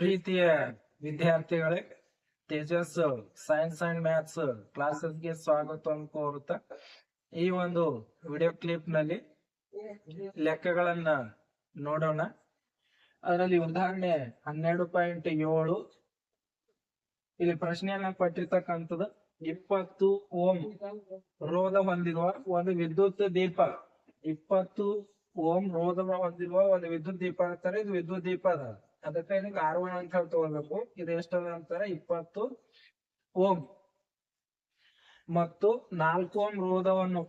ಪ್ರೀತಿಯ ವಿದ್ಯಾರ್ಥಿಗಳೇ Tejas science and maths ಕ್ಲಾಸಸ್ಗೆ ಸ್ವಾಗತ ಕೋರುತ್ತಾ, ಈ ಒಂದು ವಿಡಿಯೋ ಕ್ಲಿಪ್ನಲ್ಲಿ ಲೆಕ್ಕಗಳನ್ನ ನೋಡೋಣ. ಅದರಲ್ಲಿ ಉದಾಹರಣೆ ಹನ್ನೆರಡು ಪಾಯಿಂಟ್ ಏಳು. ಇಲ್ಲಿ ಪ್ರಶ್ನೆಯನ್ನ ಕೊಟ್ಟಿರ್ತಕ್ಕಂಥದ್ದು, ಇಪ್ಪತ್ತು ಓಮ್ ರೋಧ ಹೊಂದಿರುವ ಒಂದು ವಿದ್ಯುತ್ ದೀಪ. ಇಪ್ಪತ್ತು ಓಂ ರೋಧ ಹೊಂದಿರುವ ಒಂದು ವಿದ್ಯುತ್ ದೀಪ ಅಂತಾರೆ, ಇದು ವಿದ್ಯುತ್ ದೀಪ ಅದ. ಅದಕ್ಕೆ ಇದಕ್ಕೆ ಆರ್ ಒನ್ ಅಂತ ಹೇಳಿ ತಗೋಬೇಕು. ಇದು ಎಷ್ಟದ ಅಂತಾರೆ? ಇಪ್ಪತ್ತು ಓಮ್. ಮತ್ತು ನಾಲ್ಕು ಓಮ್ ರೋಧವನ್ನು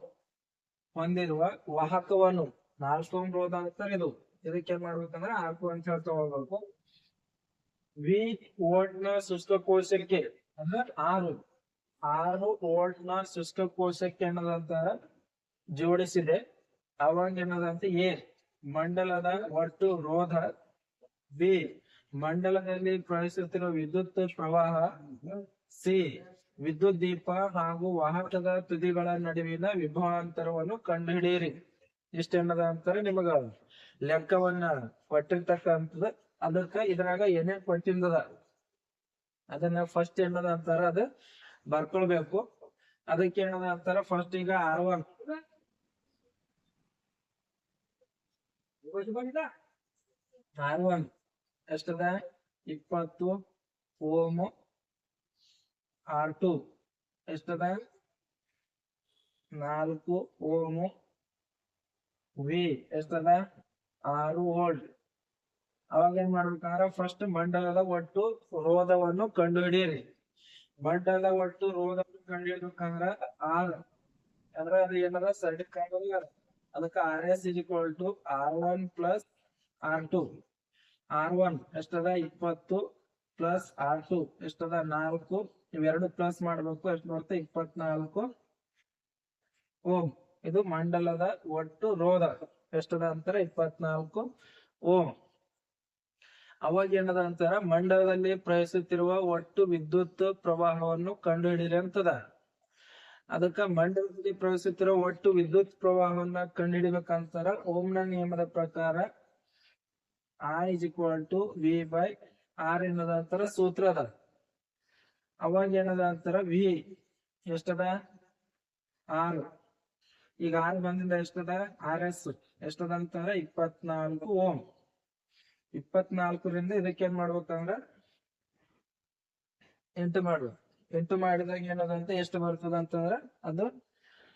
ಹೊಂದಿರುವ ವಾಹಕವನ್ನು ನಾಲ್ಕು ಓಮ್ ರೋಧ ಅಂತಾರೆ ಇದು. ಇದಕ್ಕೆ ಏನ್ ಮಾಡ್ಬೇಕಂದ್ರೆ ಆರ್ಕು ಅಂತ ಹೇಳಿ ತಗೋಬೇಕು. ವಿ ವೋಲ್ಟ್ನ ಶುಷ್ಕ ಕೋಶಕ್ಕೆ ಅಂದ್ರೆ ಆರು. ಆರು ವೋಲ್ಟ್ನ ಶುಷ್ಕ ಕೋಶಕ್ಕೆ ಏನದಂತಾರ ಜೋಡಿಸಿದೆ. ಅವಾಗ ಏನದಂತ ಎ. ಮಂಡಲದ ಒಟ್ಟು ರೋಧ ಬಿ ಮಂಡಲದಲ್ಲಿ ಪ್ರವಹಿಸುತ್ತಿರುವ ವಿದ್ಯುತ್ ಪ್ರವಾಹ ಸಿ, ವಿದ್ಯುತ್ ದೀಪ ಹಾಗೂ ವಾಹಕದ ತುದಿಗಳ ನಡುವಿನ ವಿಭವಾಂತರವನ್ನು ಕಂಡುಹಿಡಿಯಿರಿ. ಇಷ್ಟ ಏನದ ಅಂತಾರೆ ನಿಮಗ ಲೆಕ್ಕವನ್ನ ಕೊಟ್ಟಿರ್ತಕ್ಕಂಥದ್ದು. ಅದಕ್ಕ ಇದ್ರಾಗ ಏನೇನ್ ಕೊಟ್ಟಿಂದದ? ಅದನ್ನ ಫಸ್ಟ್ ಏನದ ಅಂತಾರ ಅದ. ಬರ್ಕೊಳ್ಬೇಕು. ಅದಕ್ಕೆ ಏನದ ಅಂತಾರ? ಫಸ್ಟ್ ಈಗ ಆರ್ ಒನ್ ಆರ್ ಒನ್ ಎಷ್ಟದ ಇಪ್ಪತ್ತು, ಓಮ್, ಆರ್ ಟು. ಎಷ್ಟದ ನಾಲ್ಕು, ಓಮ್, ವಿ. ಎಷ್ಟದ ಆರು ಓಲ್ಡ್. ಅವಾಗ ಏನ್ ಮಾಡ್ಬೇಕಂದ್ರ ಫಸ್ಟ್ ಮಂಡಲದ ಒಟ್ಟು ರೋಧವನ್ನು ಕಂಡುಹಿಡಿಯಿರಿ. ಮಂಡಲದ ಒಟ್ಟು ರೋಧವನ್ನು ಕಂಡುಹಿಡಿಬೇಕಂದ್ರ ಆರ್. ಅಂದ್ರ ಅದು ಏನದ? ಸರ್ಟಿಫಿಕೇಟ್ ಅದಕ್ಕೆ R S is to R one plus R two. R one ಎಷ್ಟದ? ಇಪ್ಪತ್ತು ಪ್ಲಸ್ ಆರ್ ಟು. ಎಷ್ಟದ? ನಾಲ್ಕು. ಇವೆರಡು ಪ್ಲಸ್ ಮಾಡಬೇಕು. ಎಷ್ಟು ಬರುತ್ತೆ? ಇಪ್ಪತ್ನಾಲ್ಕು. ಓಂ ಇದು ಮಂಡಲದ ಒಟ್ಟು ರೋಧ. ಎಷ್ಟದ ಅಂತಾರೆ? ಇಪ್ಪತ್ನಾಲ್ಕು. ಓಂ ಅವಾಗ ಏನದ ಅಂತಾರ? ಮಂಡಲದಲ್ಲಿ ಪ್ರಯಿಸುತ್ತಿರುವ ಒಟ್ಟು ವಿದ್ಯುತ್ ಪ್ರವಾಹವನ್ನು ಕಂಡುಹಿಡಿಯಿರಿ ಅಂತದ. ಅದಕ್ಕ ಮಂಡಲದಲ್ಲಿ ಪ್ರವೇಶಿಸುತ್ತಿರುವ ಒಟ್ಟು ವಿದ್ಯುತ್ ಪ್ರವಾಹವನ್ನ ಕಂಡುಹಿಡಿಬೇಕಂತಾರ ಓಮ್ನ ನಿಯಮದ ಪ್ರಕಾರ R is equal to V by R ಏನದ ಅಂತಾರ ಸೂತ್ರ ಅದ. ಅವಾಗ ಏನದ ಅಂತಾರ ವಿ ಎಷ್ಟದ ಆರ್. ಈಗ ಆರ್ ಬಂದಿಂದ ಎಷ್ಟದ ಆರ್ ಎಸ್ ಎಷ್ಟದ ಅಂತಂದ್ರ ಇಪ್ಪತ್ನಾಲ್ಕು ಓಂ ಇಪ್ಪತ್ನಾಲ್ಕರಿಂದ ಇದಕ್ಕೆ ಏನ್ ಮಾಡ್ಬೇಕಂದ್ರ ಎಂಟು ಮಾಡ್ಬೇಕು. ಎಂಟು ಮಾಡಿದಾಗ ಏನದಂತ ಎಷ್ಟು ಬರ್ತದ ಅಂತಂದ್ರ ಅದು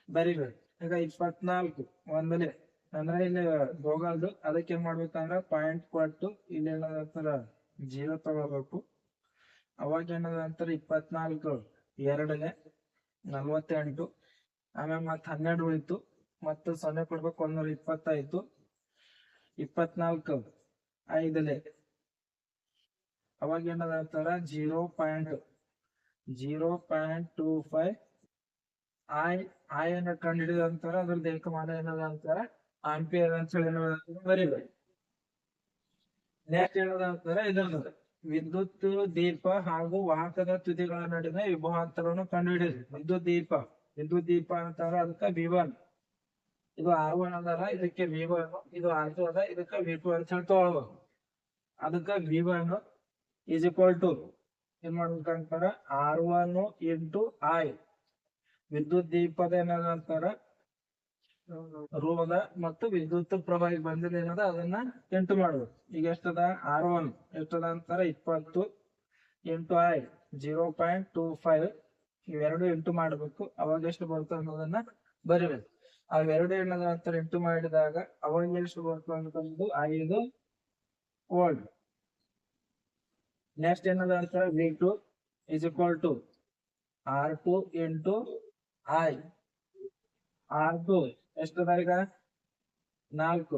ಬರಿಬೇಕು. ಈಗ ಇಪ್ಪತ್ನಾಲ್ಕು ಒಂದನೇ ಅಂದ್ರೆ ಇಲ್ಲಿ ಹೋಗಲ್ದು ಅದಕ್ಕೆ ಏನ್ ಮಾಡ್ಬೇಕಂದ್ರ ಪಾಯಿಂಟ್ ಕೊಟ್ಟು ಇಲ್ಲಿ ಏನದಂತಾರ ಜೀರೋ ತಗೋಬೇಕು. ಅವಾಗ ಏನದಂತಾರ ಇಪ್ಪತ್ನಾಲ್ಕು, ಎರಡನೇ, ನಲ್ವತ್ತೆಂಟು, ಆಮೇಲೆ ಮತ್ತ ಹನ್ನೆರಡು ಉಳಿತು. ಮತ್ತೆ ಸೊನ್ನೆ ಕೊಡ್ಬೇಕು ಒಂದೂರ ಇಪ್ಪತ್ತಾಯ್ತು ಇಪ್ಪತ್ನಾಲ್ಕು, ಐದನೇ. ಅವಾಗ ಏನದ ಅಂತಾರ zero point zero point two five I I ಅನ್ನ ಕಂಡು ಅಂತಾರ ಅದ್ರದ್ದು ಏಕಮಾನ ಏನದ ಅಂತಾರ ಆಂಪಿಯರ್ ಅಂತ ಹೇಳಿ ಬರೀಬೇಕು. ನೆಕ್ಸ್ಟ್ ಹೇಳೋದಂತಂದ್ರೆ ಇದ್ರದ್ದು ವಿದ್ಯುತ್, ದೀಪ ಹಾಗೂ ವಾಹಕದ ತುದಿಗಳ ನಡುವೆ ವಿಭವಾಂತರವನ್ನು ಕಂಡುಹಿಡಿಯಿರಿ. ವಿದ್ಯುತ್, ದೀಪ. ವಿದ್ಯುತ್, ದೀಪ ಅಂತಾರ ಅದಕ್ಕೆ ವಿವನ್ ಇದು ಆರ್ ಒನ್ ಅದಲ್ಲ ಇದಕ್ಕೆ ವಿ ಒನ್ ಇದು ಆರ್ ಟು ಅದ, ಇದಕ್ಕೆ ವಿ ಟು ಅಂತ ಹೇಳಿ ತಗೊಳ್ಬೇಕು. ಅದಕ್ಕೆ V one is equal to ಏನ್ ಮಾಡ್ಬೇಕಂತಾರ ಆರ್ ಒನ್ ಇಂಟು ಐ ವಿದ್ಯುತ್, ದೀಪದ ಏನದ ರೋಧ ಮತ್ತು ವಿದ್ಯುತ್ ಪ್ರವಾಹ ಬಂದಿದೆ ಏನದ ಅದನ್ನ ಎಂಟು ಮಾಡಬೇಕು. ಈಗ ಎಷ್ಟದ? ಆರ್ ಒನ್ ಎಷ್ಟದ ಅಂತಾರ? ಇಪ್ಪತ್ತು. Into I zero point two five. ಇವೆರಡು ಎಂಟು ಮಾಡಬೇಕು. ಅವಾಗ ಎಷ್ಟು ಬರ್ತದೆ ಅನ್ನೋದನ್ನ ಬರಿಬೇಕು. ಅವೆರಡು ಏನದ ಅಂತ ಎಂಟು ಮಾಡಿದಾಗ ಅವಾಗ ಎಷ್ಟು ಬರ್ತದೆ ಅಂತಂದು ಐದು ವೋಲ್ಟ್ ನೆಕ್ಸ್ಟ್ ಏನದ ಅಂತಾರ V two is equal to R two into I R two ಎಷ್ಟದ ಈಗ? ನಾಲ್ಕು.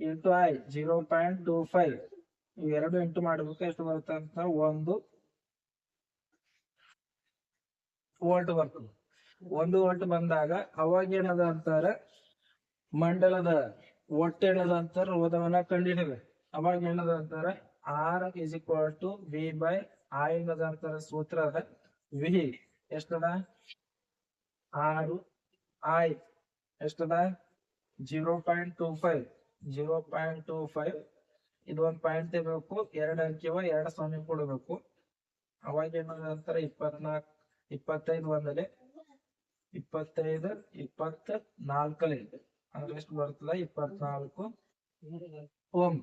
Into I zero point two five. ಇವೆರಡು ಇಂಟು ಮಾಡಬೇಕು, ಎಷ್ಟು ಬರುತ್ತೆ ಅಂತ ಒಂದು ವೋಲ್ಟ್ ಬರ್ತದೆ. ಒಂದು ವೋಲ್ಟ್ ಬಂದಾಗ ಅವಾಗ ಏನದ ಅಂತಾರೆ? ಮಂಡಲದ ಒಟ್ಟು ಏನದ ಅಂತಾರೆ? ಓದವನ್ನ ಕಂಡಿಡಿದೆ ಅವಾಗ ಏನದ ಅಂತಾರೆ? R is equal to V by I ಏನದ ಅಂತಾರೆ ಸೂತ್ರ ಅದ ವಿ ಎಷ್ಟದ? ಆರು. I ಎಷ್ಟದ? Zero point two five. Zero point two five, ಇದು ಒಂದು ಪಾಯಿಂಟ್ ತೆಗಿಬೇಕು, ಎರಡು ಅಂಕಿವ, ಎರಡು ಸೊನ್ನೆ ಕೊಡಬೇಕು. ಅವಾಗ ಏನಾದ ಇಪ್ಪತ್ನಾಲ್ಕು ಇಪ್ಪತ್ತೈದು ಒಂದಲೆ ಇಪ್ಪತ್ತೈದು ಇಪ್ಪತ್ತ ನಾಲ್ಕಲೆ ಅಂದ್ರೆ ಎಷ್ಟು ಬರ್ತದ? ಇಪ್ಪತ್ನಾಲ್ಕು ಓಮ್.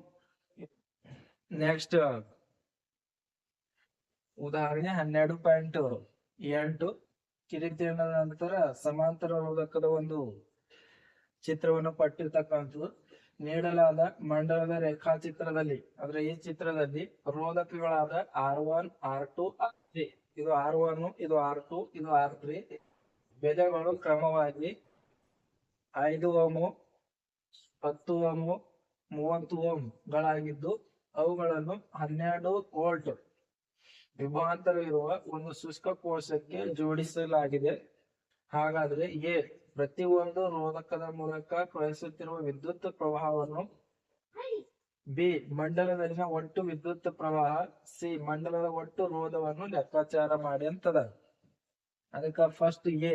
ನೆಕ್ಸ್ಟ್ ಉದಾಹರಣೆ ಹನ್ನೆರಡು ಪಾಯಿಂಟ್ ಎಂಟು ಕಿರಿಕಿರಿನ ನಂತರ ಸಮಾಂತರ ರೋಧಕದ ಒಂದು ಚಿತ್ರವನ್ನು ಕೊಟ್ಟಿರ್ತಕ್ಕಂಥದ್ದು. ನೀಡಲಾದ ಮಂಡಲದ ರೇಖಾಚಿತ್ರದಲ್ಲಿ, ಅಂದ್ರೆ ಈ ಚಿತ್ರದಲ್ಲಿ ರೋಧಕಗಳಾದ R one, R two, R three. ಇದು ಆರ್ ಒನ್, ಇದು ಆರ್ ಟು, ಇದು ಆರ್ ತ್ರೀ. ಬೆಲೆಗಳು ಕ್ರಮವಾಗಿ ಐದು ಓಮು, ಹತ್ತು ಓಮು, ಮೂವತ್ತು ಓಮ್ ಗಳಾಗಿದ್ದು ಅವುಗಳನ್ನು ಹನ್ನೆರಡು ವೋಲ್ಟ್ ವಿಭಾಂತರವಿರುವ ಒಂದು ಶುಷ್ಕ ಕೋಶಕ್ಕೆ ಜೋಡಿಸಲಾಗಿದೆ. ಹಾಗಾದ್ರೆ ಎ ಪ್ರತಿಯೊಂದು ರೋಧಕದ ಮೂಲಕ ಕಳುಹಿಸುತ್ತಿರುವ ವಿದ್ಯುತ್ ಪ್ರವಾಹವನ್ನು ಬಿ ಮಂಡಲದಲ್ಲಿನ ಒಟ್ಟು ವಿದ್ಯುತ್ ಪ್ರವಾಹ ಸಿ ಮಂಡಲದ ಒಟ್ಟು ರೋಧವನ್ನು ಲೆಕ್ಕಾಚಾರ ಮಾಡಿ ಅಂತದ. ಅದಕ್ಕ ಫಸ್ಟ್ ಎ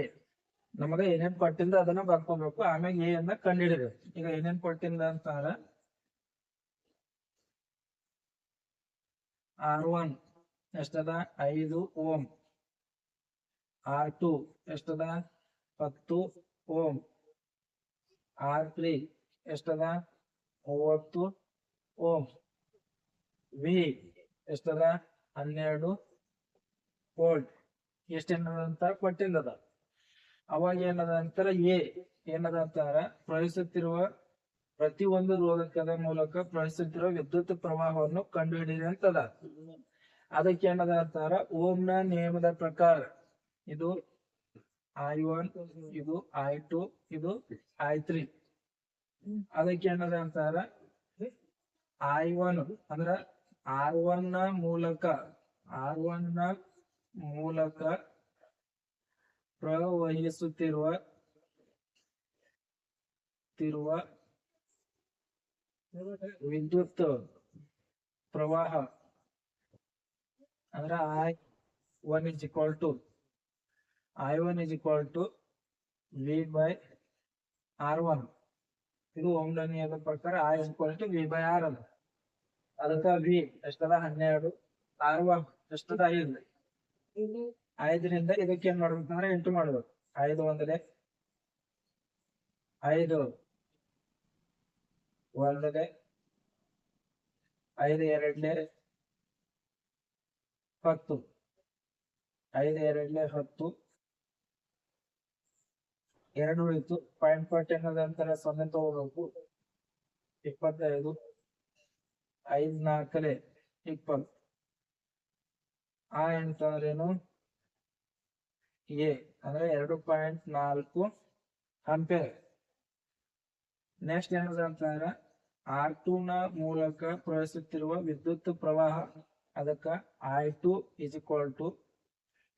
ನಮಗ ಏನೇನ್ ಕೊಟ್ಟಿಂದ ಅದನ್ನ ಬರ್ಕೋಬೇಕು. ಆಮ್ಯಾಗ ಎ ಅನ್ನ ಕಂಡಿಡಿಬೇಕು. ಈಗ ಏನೇನ್ ಕೊಟ್ಟಿಂದ ಅಂತಾರ? ಆರ್ ಒನ್ ಎಷ್ಟದ? ಐದು ಓಮ್. R two ಎಷ್ಟದ? ಹತ್ತು ಓಂ. ಆರ್ ತ್ರೀ ಎಷ್ಟದ? ಮೂವತ್ತು. ಓಂ. ವಿ ಎಷ್ಟದ? ಹನ್ನೆರಡು. ವೋಲ್ಟ್. ಎಷ್ಟೇನದಂತ ಕೊಟ್ಟಿಲ್ಲದ. ಅವಾಗ ಏನದ ಅಂತಾರ ಎ. ಏನದ ಅಂತಾರ? ಪ್ರವಹಿಸುತ್ತಿರುವ ಪ್ರತಿ ಒಂದು ರೋಧಕದ ಮೂಲಕ ಪ್ರವಹಿಸುತ್ತಿರುವ ವಿದ್ಯುತ್ ಪ್ರವಾಹವನ್ನು ಕಂಡುಹಿಡಿಯಿರಿ ಅಂತದ. ಅದಕ್ಕೆ ಏನದ ಅಂತಾರ? ಓಂನ ನಿಯಮದ ಪ್ರಕಾರ. ಇದು ಐ ಒನ್ ಇದು ಐ ಟು ಇದು ಐ ತ್ರೀ ಅದಕ್ಕೆ ಏನದ ಅಂತಾರ? ಐ ಒನ್ ಅಂದ್ರ ಆರ್ ಒನ್ನ ಮೂಲಕ ಆರ್ ಒನ್ನ ಮೂಲಕ ಪ್ರವಹಿಸುತ್ತಿರುವ ತಿರುವ ವಿದ್ಯುತ್ ಪ್ರವಾಹ. ಅಂದ್ರ I one is equal to I one is equal to V by R one ಇದು ಓಮ್ನ ನಿಯಮದ ಪ್ರಕಾರ I is equal to V by R ಅದ ಅದಕ್ಕ ವಿ ಎಷ್ಟದ? ಹನ್ನೆರಡು. ಆರ್ ಒನ್ ಎಷ್ಟದ? ಐದು. ಐದರಿಂದ ಇದಕ್ಕೆ ಏನ್ ಮಾಡ್ಬೇಕಂದ್ರೆ ಎಂಟು ಮಾಡ್ಬೇಕು. ಐದು ಒಂದಲೆ ಐದು ಒಂದಲೆ ಐದು ಎರಡ್ಲೆ ಹತ್ತು. ಐದು ಎರಡ್ಲೆ ಹತ್ತು. ಎರಡು ಉಳಿತು ಪಾಯಿಂಟ್ ಪಾಯಿಂಟ್ ಅನ್ನೋದ ಅಂತಾರೆ ಸೊನ್ನೆ ತಗೋಬೇಕು. ಇಪ್ಪತ್ತೈದು. ಐದ್ ನಾಲ್ಕಲೆ ಇಪ್ಪತ್ತು. ಆ ಎಂತಂದ್ರೇನು ಎ ಅಂದ್ರೆ ಎರಡು ಪಾಯಿಂಟ್ ನಾಲ್ಕು ಆಂಪೇರ್ ನೆಕ್ಸ್ಟ್ ಏನದ ಅಂತಂದ್ರ ಆರ್ ಟು ನ ಮೂಲಕ ಪ್ರವಹಿಸುತ್ತಿರುವ ವಿದ್ಯುತ್ ಪ್ರವಾಹ. ಅದಕ್ಕ I two is equal to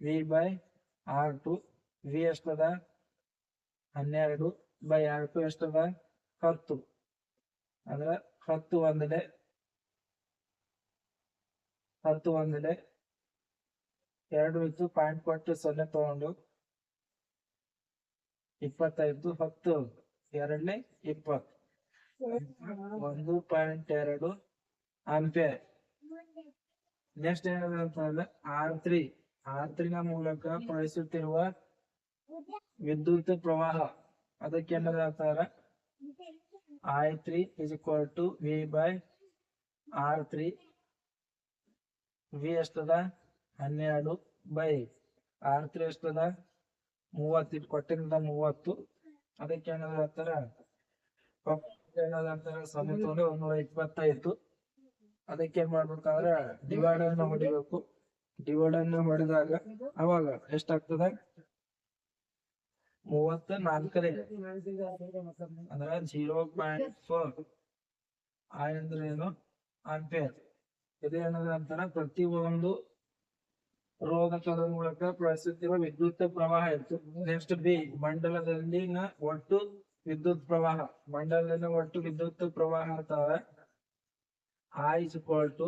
V by R two. V ಎಷ್ಟದ? ಹನ್ನೆರಡು ಬೈ ಎರಡು ಎಷ್ಟು ಎಷ್ಟದ ಹತ್ತು. ಅಂದ್ರೆ ಹತ್ತು ಒಂದಲೆ ಹತ್ತು ಒಂದಲೆ ಎರಡು ಇತ್ತು ಪಾಯಿಂಟ್ ಕೊಟ್ಟು ಸೊನ್ನೆ ತಗೊಂಡು ಇಪ್ಪತ್ತೈದು, ಹತ್ತು. ಎರಡನೇ ಇಪ್ಪತ್ತು. ಒಂದು ಪಾಯಿಂಟ್ ಎರಡು ಆಂಪೇರ್ ನೆಕ್ಸ್ಟ್ ಏನದ ಆರ್ ತ್ರೀ ಆರ್ ತ್ರೀನ ಮೂಲಕ ಪ್ರವಹಿಸುತ್ತಿರುವ ವಿದ್ಯುತ್ ಪ್ರವಾಹ, ಅದಕ್ಕೆ ಏನದ ಅಂತಾರ? I three is equal to V by R three V ಎಷ್ಟದ? ಹನ್ನೆರಡು ಬೈ ಆರ್ ತ್ರೀ ಎಷ್ಟದ? ಮೂವತ್ತು ಇಟ್ಟು ಕೊಟ್ಟಿಂದ ಮೂವತ್ತು. ಅದಕ್ಕೆ ಏನದ ಅಂತಾರ? ಏನದ ಸೊನ್ನೆ ತಗೊಂಡು ಒಂದೂರ ಇಪ್ಪತ್ತೈದು. ಅದಕ್ಕೆ ಏನ್ ಮಾಡ್ಬೇಕಂದ್ರ ಡಿವೈಡರ್ ಹೊಡಿಬೇಕು. ಡಿವೈಡರ್ ಅನ್ನ ಹೊಡೆದಾಗ ಅವಾಗ ಎಷ್ಟಾಗ್ತದ? ಮೂವತ್ತ ನಾಲ್ಕನೇ ಅಂದ್ರ ಜೀರೋ ಪಾಯಿಂಟ್ ಫೋರ್ ಅಂದ್ರೆ ಏನು? ಇದು ಇದೇನದ ಅಂತಾರ ಪ್ರತಿ ಒಂದು ರೋಧಕದ ಮೂಲಕ ಪ್ರವಹಿಸುತ್ತಿರುವ ವಿದ್ಯುತ್ ಪ್ರವಾಹ ಇತ್ತು ನೆಕ್ಸ್ಟ್ ಬಿ ಮಂಡಲದಲ್ಲಿನ ಒಟ್ಟು ವಿದ್ಯುತ್ ಪ್ರವಾಹ. ಮಂಡಲದಲ್ಲಿನ ಒಟ್ಟು ವಿದ್ಯುತ್ ಪ್ರವಾಹ ಅಂತಾರ I is equal to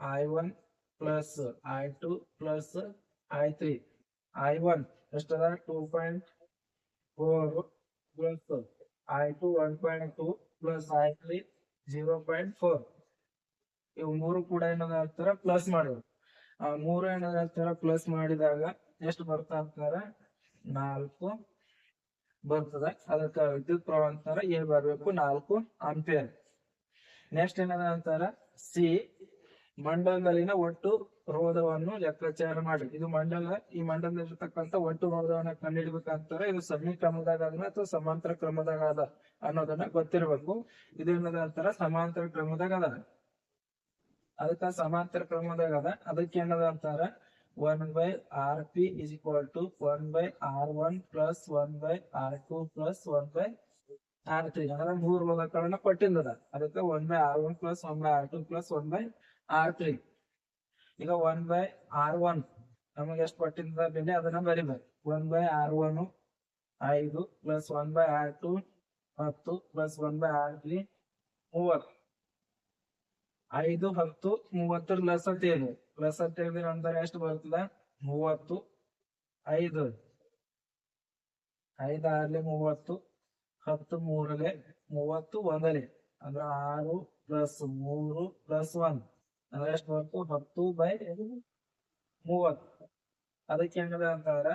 I one plus I two plus I three I one ಎಷ್ಟದ? Two point four plus I two one point two plus I three zero point four ಇವು ಮೂರು ಕೂಡ ಏನದ ಅಂತಾರ ಪ್ಲಸ್ ಮಾಡಿದ್ರು. ಆ ಮೂರು ಏನದ ಅಂತಾರ ಪ್ಲಸ್ ಮಾಡಿದಾಗ ಎಷ್ಟು ಬರ್ತಾ ಅಂತಾರ? ನಾಲ್ಕು ಬರ್ತದ. ಅದಕ್ಕ ವಿದ್ಯುತ್ ಪ್ರವಾಹ ಅಂತಾರ ಏನ್ ಬರ್ಬೇಕು ನಾಲ್ಕು ಅಂಪೇರ್ ನೆಕ್ಸ್ಟ್ ಏನದ ಅಂತಾರ? ಸಿ ಮಂಡಲದಲ್ಲಿನ ಒಟ್ಟು ರೋಧವನ್ನು ಲೆಕ್ಕಾಚಾರ ಮಾಡಿ. ಇದು ಮಂಡಲ, ಈ ಮಂಡಲದಲ್ಲಿರ್ತಕ್ಕಂಥ ಒಟ್ಟು ರೋಧವನ್ನ ಕಂಡುಹಿಡಬೇಕಾಗ್ತಾರೆ ಇದು ಸರಣಿ ಕ್ರಮದಾಗ ಅದ ಅಥವಾ ಸಮಾಂತರ ಕ್ರಮದಾಗ ಅದ ಅನ್ನೋದನ್ನ ಗೊತ್ತಿರಬೇಕು. ಇದೇನದ ಅಂತಾರ? ಸಮಾಂತರ ಕ್ರಮದಾಗ ಅದ ಅದಕ್ಕ ಸಮಾಂತರ ಕ್ರಮದಾಗ ಅದ ಅದಕ್ಕೆ ಏನದ ಅಂತಾರ? One by R P is equal to one by R one plus one by R two plus one by R three ಅಂದ್ರೆ ಮೂರು ರೋಧಕಗಳನ್ನ ಕೊಟ್ಟಿಂದದ ಅದಕ್ಕೆ one by R one plus one by R two plus one by R three ಈಗ one by R one ನಮಗೆ ಎಷ್ಟು ಕೊಟ್ಟಿದ್ದ ಬೆಲೆ? ಅದನ್ನ ಬರಿಬೇಕು. ಒನ್ ಬೈ ಆರ್ ಒನ್ ಐದು plus one by R two ಹತ್ತು plus one by R three ಮೂವತ್ತು. ಐದು, ಹತ್ತು ಮೂವತ್ತರ ಲಸ ತೆಗೆದು ಲಸ ತೆಗೆದ್ರೆ ಅಂದ್ರೆ ಎಷ್ಟು ಬರ್ತದ? ಮೂವತ್ತು. ಐದು. ಐದು ಆರ್ಲೆ ಮೂವತ್ತು, ಹತ್ತು ಮೂರಲೆ ಮೂವತ್ತು ಒಂದಲೆ. ಅಂದ್ರೆ ಆರು ಪ್ಲಸ್ ಮೂರು ಪ್ಲಸ್ ಒನ್ ಅಂದ್ರೆ ಎಷ್ಟು ಬಂತು ಹತ್ತು ಬೈ ಮೂವತ್ತು. ಅದಕ್ಕೆ ಹೆಂಗದ ಅಂತಂದ್ರ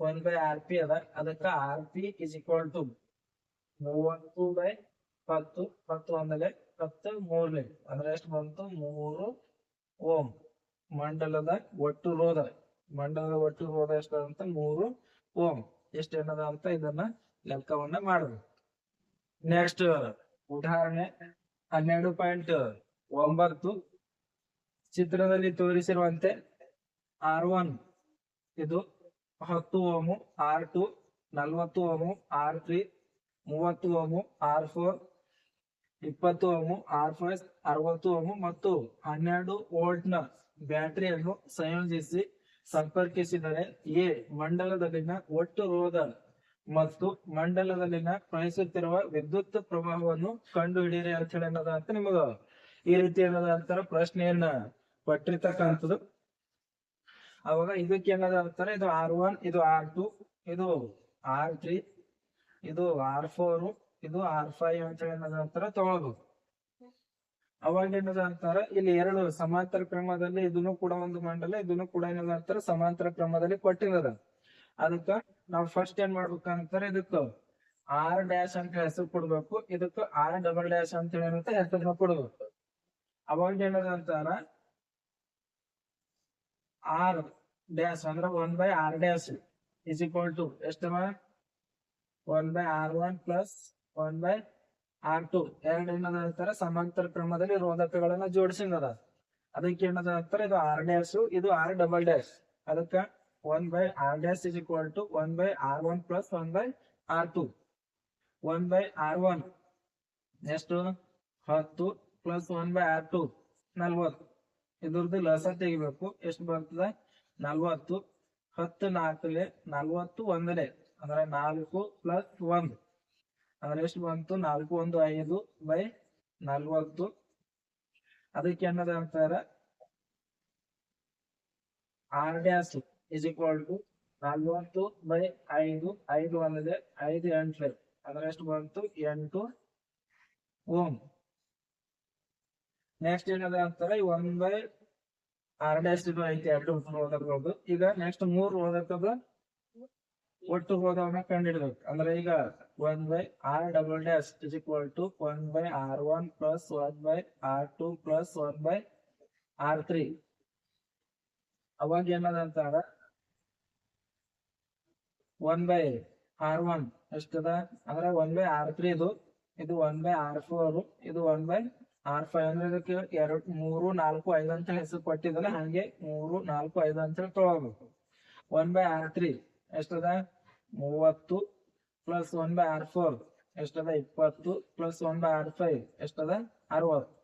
ಒನ್ ಬೈ ಆರ್ ಪಿ ಅದ. ಅದಕ್ಕ R P is equal to ಮೂವತ್ತು ಬೈ ಹತ್ತು ಹತ್ತು ಒಂದಲೆ ಹತ್ತು ಮೂರ್ಲೆ ಅಂದ್ರೆ ಎಷ್ಟು ಬಂತು? ಮೂರು ಓಂ ಮಂಡಲದ ಒಟ್ಟು ರೋಧ. ಮಂಡಲದ ಒಟ್ಟು ರೋಧ ಎಷ್ಟು ಮೂರು ಓಂ ಎಷ್ಟು ಏನದ ಅಂತ ಇದನ್ನ ಲೆಕ್ಕವನ್ನ ಮಾಡಬೇಕು ನೆಕ್ಸ್ಟ್ ಉದಾಹರಣೆ ಹನ್ನೆರಡು ಪಾಯಿಂಟ್ ಒಂಬತ್ತು ಚಿತ್ರದಲ್ಲಿ ತೋರಿಸಿರುವಂತೆ ಆರ್ ಒನ್ ಇದು ಹತ್ತು ಓಮು ಆರ್ ಟು ನಲ್ವತ್ತು ಓಮು ಆರ್ ತ್ರೀ ಮೂವತ್ತು ಓಮು ಆರ್ ಫೋರ್ ಇಪ್ಪತ್ತು ಓಮು ಆರ್ ಫೈವ್ ಅರವತ್ತು ಓಮು ಮತ್ತು ಹನ್ನೆರಡು ವೋಲ್ಟ್ನ ಬ್ಯಾಟರಿಯನ್ನು ಸಂಯೋಜಿಸಿ ಸಂಪರ್ಕಿಸಿದರೆ ಎ ಮಂಡಲದಲ್ಲಿನ ಒಟ್ಟು ರೋಧ ಮತ್ತು ಮಂಡಲದಲ್ಲಿನ ಪ್ರಯಿಸುತ್ತಿರುವ ವಿದ್ಯುತ್ ಪ್ರವಾಹವನ್ನು ಕಂಡುಹಿಡಿಯಿರಿ ಅಂತ ಹೇಳಿ ಅನ್ನೋದಂತ ನಿಮಗ. ಈ ರೀತಿ ಏನದ ಅಂತಾರ? ಪ್ರಶ್ನೆಯನ್ನ ಪಟ್ಟಿರ್ತಕ್ಕಂಥದ್ದು. ಅವಾಗ ಇದಕ್ಕೆ ಏನದ ಅಂತಾರೆ? ಇದು ಆರ್ ಒನ್ ಇದು ಆರ್ ಟು ಇದು ಆರ್ ತ್ರೀ ಇದು ಆರ್ ಫೋರ್ ಇದು ಆರ್ ಫೈವ್ ಅಂತ ಏನದ ಅಂತಾರ ತಗೊಳ್ಬೇಕು ಅವಾಗ ಏನದ ಅಂತಾರ? ಇಲ್ಲಿ ಎರಡು ಸಮಾಂತರ ಕ್ರಮದಲ್ಲಿ ಇದನ್ನು ಕೂಡ ಒಂದು ಮಂಡಲ, ಇದನ್ನು ಕೂಡ ಏನದ ಅಂತಾರ? ಸಮಾಂತರ ಕ್ರಮದಲ್ಲಿ ಕೊಟ್ಟಿರದ ಅದಕ್ಕ ನಾವ್ ಫಸ್ಟ್ ಏನ್ ಮಾಡ್ಬೇಕಂತಾರೆ? ಇದಕ್ಕ ಆರ್ ಡ್ಯಾಶ್ ಅಂತ ಹೆಸರು ಕೊಡ್ಬೇಕು. ಇದಕ್ಕ ಆರ್ ಡಬಲ್ ಡ್ಯಾಶ್ ಅಂತ ಏನಂತ ಹೆಸರನ್ನ ಕೊಡ್ಬೇಕು. ಅವಾಗ ಏನದ ಅಂತಾರ ಆರ್ ಡ್ಯಾಶ್ ಅಂದ್ರ one by R dash is equal to ಎಷ್ಟವ one by R one plus one by R two ಎರಡು ಏನದ ಅಂತಾರ ಸಮಾಂತರ ಕ್ರಮದಲ್ಲಿ ರೋಧಕಗಳನ್ನ ಜೋಡಿಸಿದ ಅದಕ್ಕೆ ಏನದ ಅಂತಾರ ಇದು ಆರ್ ಡ್ಯಾಶ್ ಇದು ಆರ್ ಡಬಲ್ ಡ್ಯಾಶ್ ಅದಕ್ಕ one by R dash is equal to one by R one plus one by R two one by R one ಎಷ್ಟು? ಹತ್ತು. Plus one by R two ನಲ್ವತ್ತು. ಇದ್ರದ್ದು ಲಸ ತೆಗಿಬೇಕು. ಎಷ್ಟು ಬರ್ತದೆ? ನಲ್ವತ್ತು. ಹತ್ತು ನಾಲ್ಕಲೆ ನಲ್ವತ್ತು ಒಂದಲೆ ಅಂದ್ರೆ ನಾಲ್ಕು ಪ್ಲಸ್ ಒಂದು. ಅಂದ್ರೆ ಎಷ್ಟು ಬಂತು? ನಾಲ್ಕು ಒಂದು ಐದು ಬೈ ನಲ್ವತ್ತು. ಅದಕ್ಕೆ ಏನದ ಅಂತಾರ? R dash is equal to ನಲ್ವತ್ತು ಬೈ ಐದು. ಐದು ಒಂದಿದೆ ಐದು ಎಂಟ್ಲೆ ಅಂದ್ರೆ ಎಷ್ಟು ಬಂತು? ಎಂಟು ಓಮ್. ನೆಕ್ಸ್ಟ್ ಏನದ ಅಂತಾರೆ ಒನ್ ಬೈ ಆರ್ ಡ್ಯಾಶ್ ಇದು ಐತಿ, ಎರಡು ಓದಕ್ಕೋದು ಈಗ ನೆಕ್ಸ್ಟ್ ಮೂರು ಓದಕ್ಕದ ಒಟ್ಟು ರೋಧವನ್ನ ಕಂಡುಹಿಡಬೇಕು ಅಂದ್ರೆ ಈಗ one by R double dash is equal to one by R one plus one by R two plus one by R three ಅವಾಗ ಏನದ ಅಂತಾರ? ಒನ್ ಬೈ ಆರ್ ಒನ್ ಎಷ್ಟದ? ಅಂದ್ರೆ ಒನ್ ಬೈ ಆರ್ ತ್ರೀ ಇದು ಇದು ಒನ್ ಬೈ ಆರ್ ಫೋರ್ ಇದು one by R five ಅಂದ್ರೆ ಇದಕ್ಕೆ ಎರಡು ಮೂರು ನಾಲ್ಕು ಐದು ಅಂತ ಹೆಸರು ಕೊಟ್ಟಿದ್ದಲ್ಲ ಹಂಗೆ ಮೂರು ನಾಲ್ಕು ಐದು ಅಂತ ಹೇಳಿ ತಗೋಬೇಕು ಒನ್ ಬೈ ಆರ್ ತ್ರೀ ಎಷ್ಟದ? ಮೂವತ್ತು plus one by R four ಎಷ್ಟದ? ಇಪ್ಪತ್ತು plus one by R five ಎಷ್ಟದ? ಅರವತ್ತು.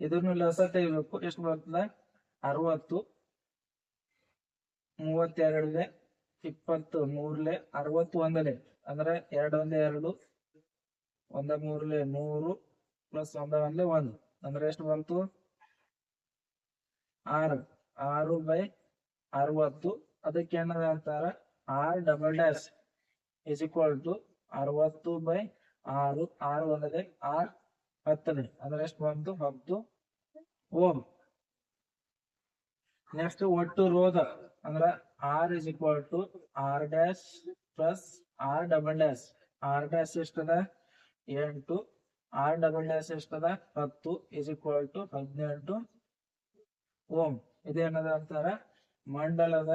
ಇದನ್ನು ಲಸ ತೆಗಿಬೇಕು. ಎಷ್ಟು ಬರ್ತದ? ಅರವತ್ತು. ಮೂವತ್ತೆರಡಲೆ ಇಪ್ಪತ್ತು ಮೂರ್ಲೆ ಅರವತ್ತು ಒಂದಲೆ ಅಂದ್ರೆ ಎರಡು ಒಂದೇ ಎರಡು, ಒಂದ ಮೂರ್ಲೆ ಮೂರು ಪ್ಲಸ್ ಒಂದ ಅಂದ್ರೆ ಒಂದು. ಅಂದ್ರೆ ಎಷ್ಟು ಬಂತು? ಆರು. ಆರು ಬೈ ಅರವತ್ತು. ಅದಕ್ಕೆ ಏನದ ಅಂತಾರ? R double dash is equal to ಅರವತ್ತು ಬೈ ಆರು. ಆರು ಒಂದಲೆ ಆರ್ ಹತ್ತನೇ. ಅಂದ್ರೆ ಎಷ್ಟು ಬಂತು? ಹತ್ತು. ಓಮ್. ನೆಕ್ಸ್ಟ್ ಒಟ್ಟು ರೋಧ. ಅಂದ್ರ R is equal to R dash plus R double dash R dash ಎಷ್ಟದ? ಎಂಟು. ಆರ್ ಡಬಲ್ ಡ್ಯಾಶ್ ಎಷ್ಟದ? ಹತ್ತು ಇಸ್ ಈಕ್ವಲ್ ಟು ಹದಿನೆಂಟು. ಓಮ್ ಇದೇನದ ಅಂತಾರ? ಮಂಡಲದ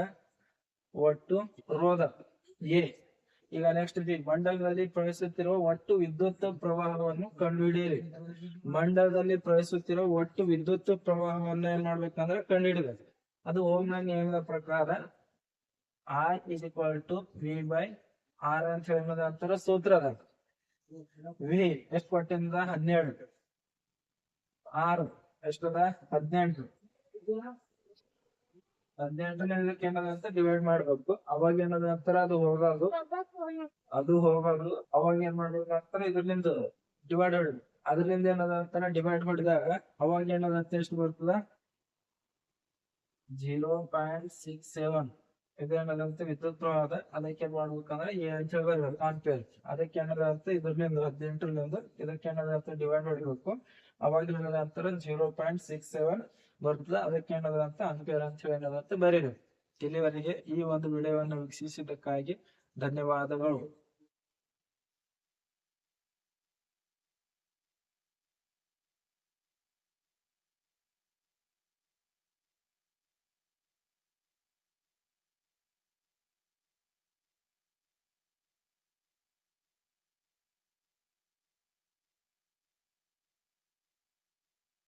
ಒಟ್ಟು ರೋಧ. ಎ. ಈಗ ನೆಕ್ಸ್ಟ್ ಮಂಡಲದಲ್ಲಿ ಪ್ರವಹಿಸುತ್ತಿರುವ ಒಟ್ಟು ವಿದ್ಯುತ್ ಪ್ರವಾಹವನ್ನು ಕಂಡುಹಿಡಿಯಿರಿ. ಮಂಡಲದಲ್ಲಿ ಪ್ರವಹಿಸುತ್ತಿರುವ ಒಟ್ಟು ವಿದ್ಯುತ್ ಪ್ರವಾಹವನ್ನು ಏನ್ ಮಾಡ್ಬೇಕಂದ್ರೆ ಕಂಡುಹಿಡಿಬೇಕು. ಅದು ಓಮ್ನ ನಿಯಮದ ಪ್ರಕಾರ R is equal to V by R ಅಂತ ಹೇಳಿದ ಸೂತ್ರ ಅದ ವಿ ಎಷ್ಟು ಕೊಟ್ಟಿಂದ ಹನ್ನೆರಡು. ಆರ್. ಎಷ್ಟದ? ಹದಿನೆಂಟು. ಹದಿನೆಂಟು ಏನದಂತ ಡಿವೈಡ್ ಮಾಡ್ಬೇಕು. ಅವಾಗ ಏನದ ಅಂತಾರ ಅದು ಹೋಗೋದು. ಅದು ಹೋಗೋದು. ಅವಾಗ ಏನ್ ಮಾಡ್ಬೇಕು ಅಂತಾರ ಇದ್ರಿಂದ ಡಿವೈಡ್ ಹೊಡಿ ಅದ್ರಿಂದ ಏನದ ಅಂತಾರ ಡಿವೈಡ್ ಹೊಡೆದಾಗ ಅವಾಗ ಏನದ ಅಂತ ಎಷ್ಟು ಬರ್ತದ? Zero point six seven. ಇದೇನದಂತ ವಿದ್ಯುತ್ ಪ್ರವಾಹ ಅದಕ್ಕೆ ಏನ್ ಮಾಡ್ಬೇಕಂದ್ರೆ ಈ ಹೇಳ್ಬೇಕು ಆಂಪಿಯರ್ ಅದಕ್ಕೆ ಇದರಿಂದ ಇದ್ರಲಿಂದ ಹದಿನೆಂಟರಿಂದ ಇದಕ್ಕೆ ಏನದ ಅಂತ ಡಿವೈಡ್ ಹೊಡಿಬೇಕು ಅವಾಗ ಏನದ ಅಂತಾರ ಜೀರೋ ಪಾಯಿಂಟ್ ಸಿಕ್ಸ್ ಸೆವೆನ್ ಬರ್ತದೆ. ಅದಕ್ಕೆ ಏನದ ಅಂತ ಆಂಪಿಯರ್ ಅಂತ ಹೇಳಿ ಏನದ ಅಂತ ಬರೀರಿ. ಇಲ್ಲಿವರೆಗೆ ಈ ಒಂದು ವಿಡಿಯೋವನ್ನು ವೀಕ್ಷಿಸಿದ್ದಕ್ಕಾಗಿ ಧನ್ಯವಾದಗಳು.